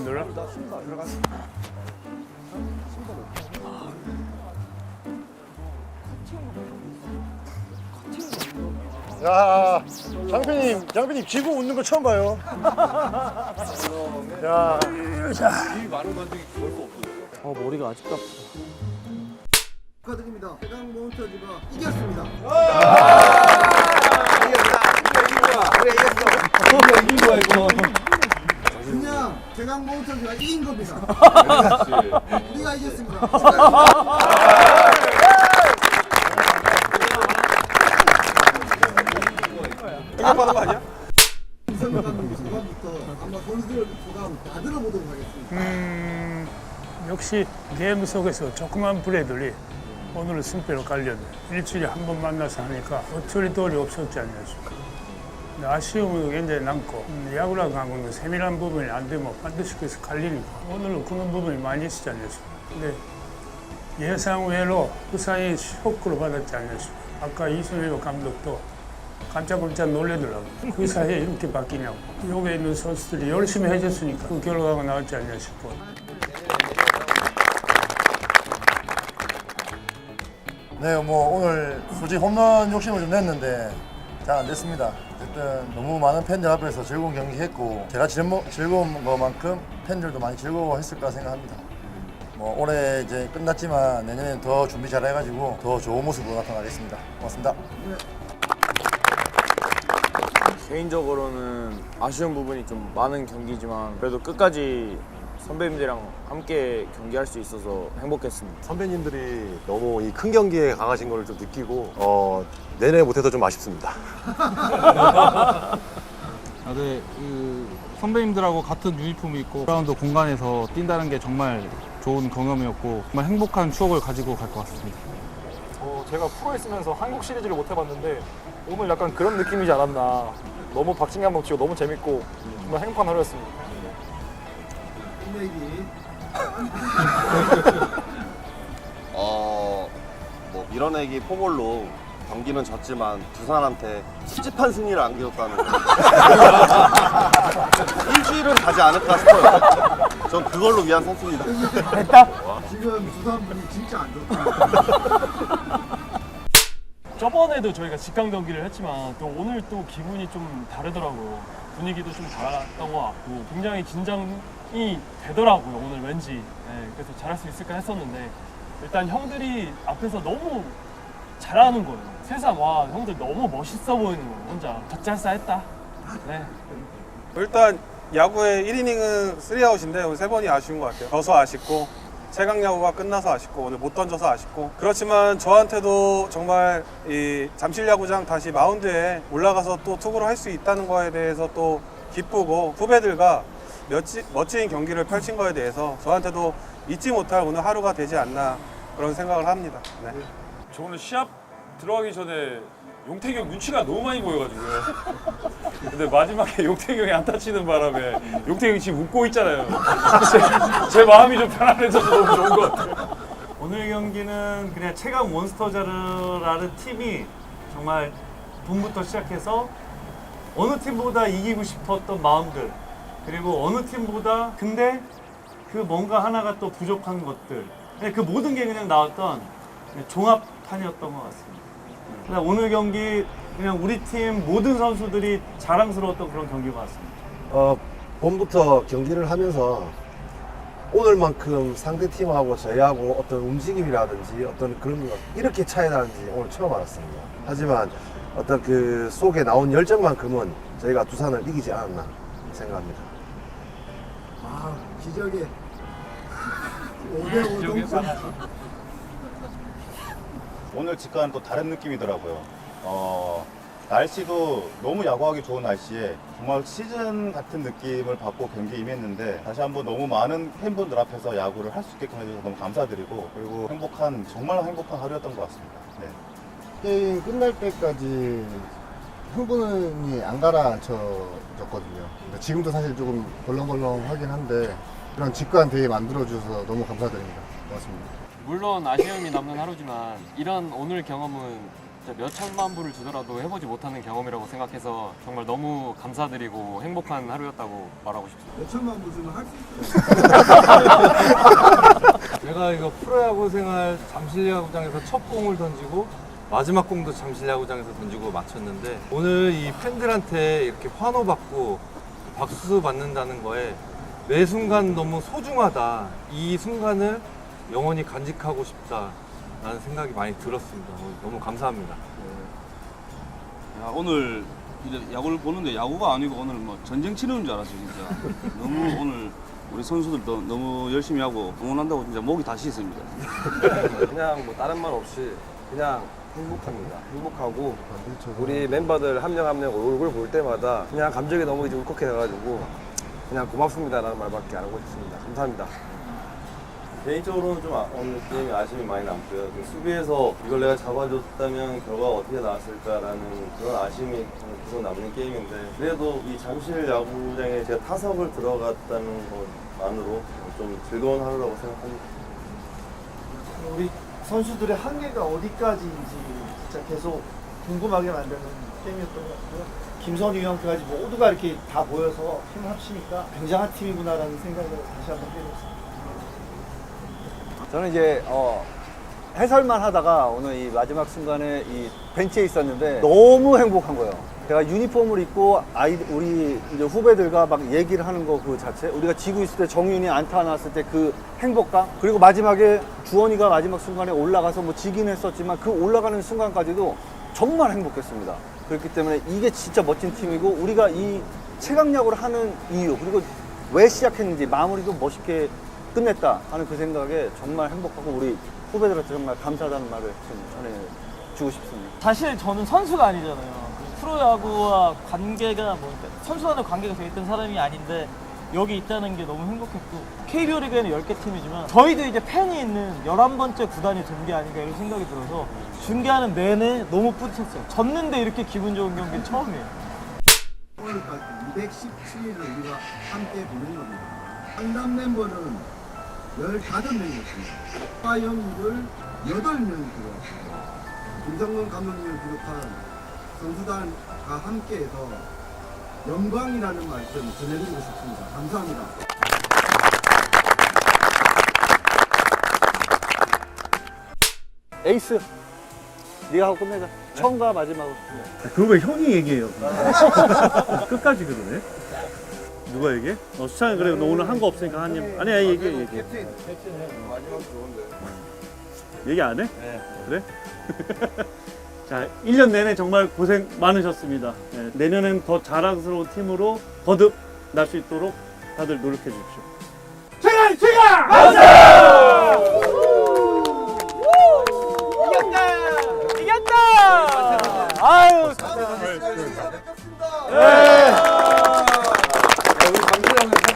놀라? 야, 장편님, 장편님 지구 웃는 거 처음 봐요. 야, 어 머리가 아직도 아프다. 축하드립니다. 해당 몬스터즈가 이겼습니다. 그냥 대강 몬스터즈가 이긴 겁니다. 우리가 이겼습니다. 이성근 감독 중간부터 아마 선수들 소감 다 들어보도록 하겠습니다. 음, 역시 게임 속에서 조그만 플레이들이 오늘은 승패로 갈렸네. 일주일에 한 번 만나서 하니까 어쩔 도리 없었지 않냐십니까. 근데 아쉬움이 굉장히 남고 음, 야구라고 하는 건 세밀한 부분이 안 되면 반드시 그래서 갈리니까 오늘은 그런 부분이 많이 있었지 않냐십니까. 근데 예상 외로 부산이 쇼크를 받았지 않냐십니까. 아까 이순일 감독도 깜짝깜짝 놀래더라고. 그 사이에 이렇게 바뀌냐고. 여기 있는 선수들이 열심히 해줬으니까 그 결과가 나왔지 않냐 싶고. 네, 뭐 오늘 솔직히 홈런 욕심을 좀 냈는데 잘 안 됐습니다. 어쨌든 너무 많은 팬들 앞에서 즐거운 경기 했고 제가 즐거, 즐거운 것만큼 팬들도 많이 즐거워했을 거라 생각합니다. 뭐 올해 이제 끝났지만 내년에는 더 준비 잘 해가지고 더 좋은 모습으로 나타나겠습니다. 고맙습니다. 개인적으로는 아쉬운 부분이 좀 많은 경기지만 그래도 끝까지 선배님들이랑 함께 경기할 수 있어서 행복했습니다. 선배님들이 너무 이 큰 경기에 강하신 걸 좀 느끼고 어, 내내 못해서 좀 아쉽습니다. 아, 네, 그 선배님들하고 같은 유니폼을 입고 그라운드 공간에서 뛴다는 게 정말 좋은 경험이었고 정말 행복한 추억을 가지고 갈 것 같습니다. 어, 제가 프로에 있으면서 한국 시리즈를 못 해봤는데 오늘 약간 그런 느낌이지 않았나. 너무 박진감 넘치고 너무 재밌고 정말 행복한 하루였습니다. 끝내기. 어, 뭐 밀어내기 포볼로 경기는 졌지만 두산한테 수집한 승리를 안겨줬다는 거. 일주일은 가지 않을까 싶어요. 전 그걸로 위한 선수입니다. 지금 두산 분이 진짜 안 좋다. 저번에도 저희가 직관 경기를 했지만 또 오늘 또 기분이 좀 다르더라고요. 분위기도 좀 달랐던 것 같고 굉장히 긴장 이 되더라고요. 오늘 왠지. 네, 그래서 잘할 수 있을까 했었는데 일단 형들이 앞에서 너무 잘하는 거예요. 세상 와 형들 너무 멋있어 보이는 거예요. 혼자 젖잘싸 했다. 네. 일단 야구의 1이닝은 3아웃인데 오늘 세 번이 아쉬운 것 같아요. 져서 아쉽고 최강 야구가 끝나서 아쉽고 오늘 못 던져서 아쉽고 그렇지만 저한테도 정말 이 잠실 야구장 다시 마운드에 올라가서 또 투구를 할 수 있다는 거에 대해서 또 기쁘고 후배들과 멋지, 멋진 경기를 펼친 거에 대해서 저한테도 잊지 못할 오늘 하루가 되지 않나 그런 생각을 합니다. 네. 저 오늘 시합 들어가기 전에 용태기 형 눈치가 너무 많이 보여가지고요. 근데 마지막에 용태기 형이 안타 치는 바람에 용태기 형이 지금 웃고 있잖아요. 제, 제 마음이 좀 편안해져서 너무 좋은 것 같아요. 오늘 경기는 그냥 최강 몬스터자르라는 팀이 정말 봄부터 시작해서 어느 팀보다 이기고 싶었던 마음들 그리고 어느 팀보다 근데 그 뭔가 하나가 또 부족한 것들 그냥 그 모든 게 그냥 나왔던 종합판이었던 것 같습니다. 그냥 오늘 경기 그냥 우리 팀 모든 선수들이 자랑스러웠던 그런 경기 같습니다. 어, 봄부터 경기를 하면서 오늘만큼 상대 팀하고 저희하고 어떤 움직임이라든지 어떤 그런 것 이렇게 차이 나는지 오늘 처음 알았습니다. 하지만 어떤 그 속에 나온 열정만큼은 저희가 두산을 이기지 않았나 생각합니다. 아, 기적의 5대5 동점. 오늘 직관은 또 다른 느낌이더라고요. 어, 날씨도 너무 야구하기 좋은 날씨에 정말 시즌 같은 느낌을 받고 경기에 임했는데 다시 한번 너무 많은 팬분들 앞에서 야구를 할 수 있게끔 해주셔서 너무 감사드리고 그리고 행복한 정말 행복한 하루였던 것 같습니다. 네. 게임 끝날 때까지 흥분이 안 가라앉혀졌거든요. 근데 지금도 사실 조금 벌렁벌렁하긴 한데 이런 직관 대회 만들어주셔서 너무 감사드립니다. 고맙습니다. 물론 아쉬움이 남는 하루지만 이런 오늘 경험은 진짜 몇 천만 불을 주더라도 해보지 못하는 경험이라고 생각해서 정말 너무 감사드리고 행복한 하루였다고 말하고 싶습니다. 몇 천만 무슨 할수 있어요. 내가 이거 프로야구 생활 잠실야구장에서 첫 공을 던지고 마지막 공도 잠실 야구장에서 던지고 맞췄는데 오늘 이 팬들한테 이렇게 환호받고 박수 받는다는 거에 매 순간 너무 소중하다. 이 순간을 영원히 간직하고 싶다라는 생각이 많이 들었습니다. 너무 감사합니다. 야, 오늘 이제 야구를 보는데 야구가 아니고 오늘 뭐 전쟁 치르는 줄 알았어요 진짜 너무 오늘 우리 선수들도 너무 열심히 하고 응원한다고 진짜 목이 다 쉬었습니다 그냥 뭐 다른 말 없이 그냥 행복합니다. 행복하고 우리 멤버들 한 명 한 명 얼굴 볼 때마다 그냥 감정이 너무 이제 울컥해가지고 그냥 고맙습니다라는 말밖에 안 하고 싶습니다. 감사합니다. 개인적으로는 좀 아- 오늘 게임에 아쉬움이 많이 남고요. 그 수비에서 이걸 내가 잡아줬다면 결과가 어떻게 나왔을까라는 그런 아쉬움이 저는 계속 남는 게임인데 그래도 이 잠실 야구장에 제가 타석을 들어갔다는 것만으로 좀 즐거운 하루라고 생각합니다. 우리 선수들의 한계가 어디까지인지 진짜 계속 궁금하게 만드는 게임이었던 것 같고요. 김선우 형까지 모두가 이렇게 다 모여서 힘을 합치니까 굉장한 팀이구나라는 생각을 다시 한번 해봤습니다. 저는 이제 어, 해설만 하다가 오늘 이 마지막 순간에 이 벤치에 있었는데 너무 행복한 거예요. 제가 유니폼을 입고 아이 우리 이제 후배들과 막 얘기를 하는 거 그 자체 우리가 지고 있을 때 정윤이 안타 났을 때 그 행복감 그리고 마지막에 주원이가 마지막 순간에 올라가서 뭐 지긴 했었지만 그 올라가는 순간까지도 정말 행복했습니다. 그렇기 때문에 이게 진짜 멋진 팀이고 우리가 이 최강야구를 하는 이유 그리고 왜 시작했는지 마무리도 멋있게 끝냈다 하는 그 생각에 정말 행복하고 우리 후배들한테 정말 감사하다는 말을 좀 전해주고 싶습니다. 사실 저는 선수가 아니잖아요. 프로야구와 관계가 뭐 그러니까 선수와는 관계가 돼 있던 사람이 아닌데 여기 있다는 게 너무 행복했고 KBO 리그에는 10개 팀이지만 저희도 이제 팬이 있는 11번째 구단이 된 게 아닌가 이런 생각이 들어서 중계하는 내내 너무 뿌듯했어요. 졌는데 이렇게 기분 좋은 경기는 처음이에요. 오늘까지 217일을 우리가 함께 보낸 겁니다. 상담 멤버는 15명이었습니다. 파영이를 8명이 들어왔습니다. 김성근 감독님을 비롯한 선수단과 함께해서 영광이라는 말씀 전해드리고 싶습니다. 감사합니다. 에이스 네가 하고 끝내자. 처음과 마지막으로. 그거 왜 형이 얘기해요? 끝까지 그러네. 누가 얘기해? 어, 수창이 그래. 너 오늘 한 거 없으니까 한 입. 아니야, 얘기해, 얘기해. 캡틴 캡틴 해. 마지막 좋은데. 얘기 안 해? 네. 그래? 자, 1년 내내 정말 고생 많으셨습니다. 네, 내년엔 더 자랑스러운 팀으로 거듭 날 수 있도록 다들 노력해 주십시오. 최강 최강 이겼다! 이겼다! 아유, 수고하셨습니다. 네. 会有很多